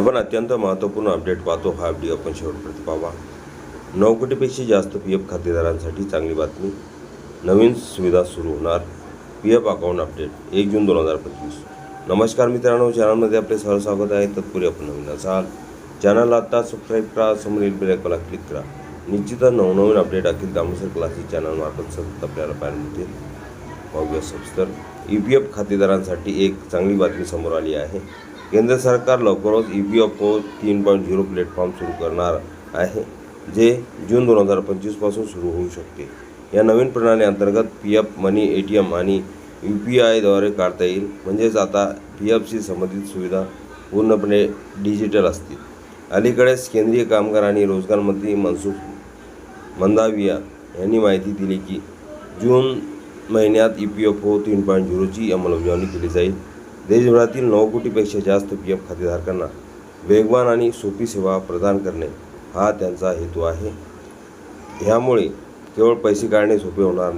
आपण अत्यंत महत्त्वपूर्ण अपडेट पाहतो. हा व्हिडिओ आपण शेवटपर्यंत पाहावा नऊ कोटीपेक्षा जास्त पी एफ खातेदारांसाठी चांगली बातमी. नवीन सुविधा सुरू होणार. पी एफ अकाउंट अपडेट एक जून दोन हजार पंचवीस. नमस्कार मित्रांनो चॅनलमध्ये आपले सह स्वागत आहे. तत्पूर्वी आपण नवीन असाल चॅनलला आत्ता सबस्क्राईब करा समोरील बेलायकॉनला क्लिक करा. निश्चितच नवनवीन अपडेट अखिल दामोसर क्लासेस चॅनलमार्फत सतत आपल्याला पाहायला मिळतील. पाहूया सबस्तर ई पी एफ खातेदारांसाठी एक चांगली बातमी समोर आली आहे. केंद्र सरकार लवकरच ई पी एफ ओ तीन पॉईंट झिरो प्लॅटफॉर्म सुरू करणार आहे जे जून दोन हजार पंचवीसपासून सुरू होऊ शकते. या नवीन प्रणाली अंतर्गत P F money A T M आणि यू पी आयद्वारे काढता येईल. म्हणजेच आता पी एफशी संबंधित सुविधा पूर्णपणे डिजिटल असतील. अलीकडेच केंद्रीय कामगार आणि रोजगार मंत्री मनसुख मंदाविया यांनी माहिती दिली की जून महिन्यात ई पी एफ ओ तीन पॉईंट झिरोची अंमलबजावणी केली जाईल. देशभरातील नऊ कोटीपेक्षा जास्त पी एफ खातेधारकांना वेगवान आणि सोपी सेवा प्रदान करणे हा त्यांचा हेतू आहे. ह्यामुळे केवळ पैसे काढणे सोपे होणार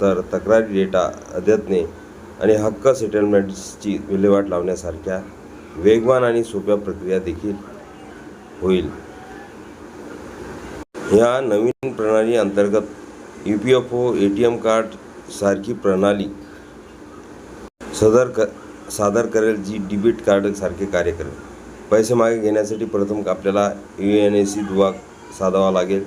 तर तक्रारी डेटा अद्यतने आणि हक्क सेटलमेंट्सची विल्हेवाट लावण्यासारख्या वेगवान आणि सोप्या प्रक्रिया देखील होईल. ह्या नवीन प्रणाली अंतर्गत U P F O A T M card सारखी प्रणाली सदर क सादर करेल जी डिबिट कार्डसारखे कार्य करेल. पैसे मागे घेण्यासाठी प्रथम आपल्याला यू एन ए सी दुवा साधावा लागेल.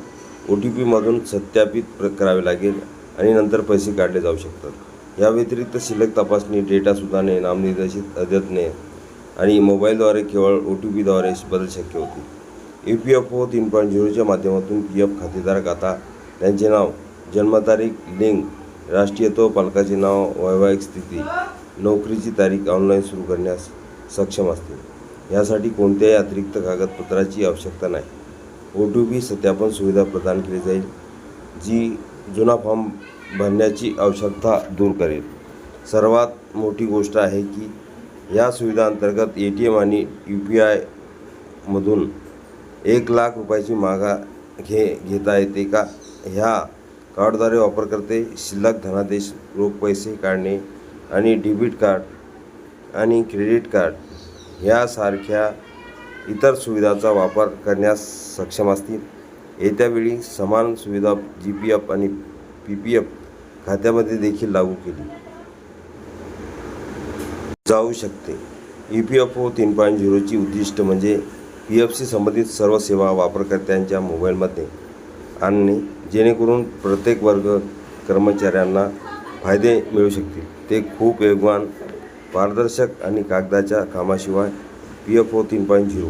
ओ टी पीमधून सत्यापित प्र करावे लागेल आणि नंतर पैसे काढले जाऊ शकतात. या व्यतिरिक्त शिल्लक तपासणी डेटा सुधारणे नामनिर्देशित अद्यतने आणि मोबाईलद्वारे केवळ ओ टी पीद्वारे बदल शक्य होते ई पी एफ ओ तीन पॉईंट झिरोच्या माध्यमातून पी एफ खातेधारक आता त्यांचे नाव जन्मतारीख लिंग राष्ट्रीयत्व पालकाचे नाव वैवाहिक स्थिती नोकरीची तारीख ऑनलाईन सुरू करण्यास सक्षम असतील. यासाठी कोणत्याही अतिरिक्त कागदपत्राची आवश्यकता नाही. ओ टी पी सत्यापन सुविधा प्रदान केली जाईल जी जुना फॉर्म भरण्याची आवश्यकता दूर करेल. सर्वात मोठी गोष्ट आहे की या सुविधांतर्गत ए टी एम आणि यू पी आयमधून एक लाख रुपयाची मागा घे घेता येते का? ह्या कार्डद्वारे वापरकर्ते शिल्लक धनादेश रोख पैसे काढणे आणि डेबिट कार्ड आणि क्रेडिट कार्ड यासारख्या इतर सुविधाचा वापर करण्यास सक्षम असतील. येत्या वेळी समान सुविधा जी पी एफ आणि पी पी एफ खात्यामध्ये देखील लागू केली जाऊ शकते. ई पी एफ ओ तीन पॉईंट झिरोची उद्दिष्ट म्हणजे पी एफशी संबंधित सर्व सेवा वापरकर्त्यांच्या मोबाईलमध्ये आणणे जेणेकरून प्रत्येक वर्ग कर्मचाऱ्यांना फायदे मिळू शकतील. ते खूप वेगवान पारदर्शक आणि कागदाच्या कामाशिवाय पी एफ ओ तीन पॉईंट झिरो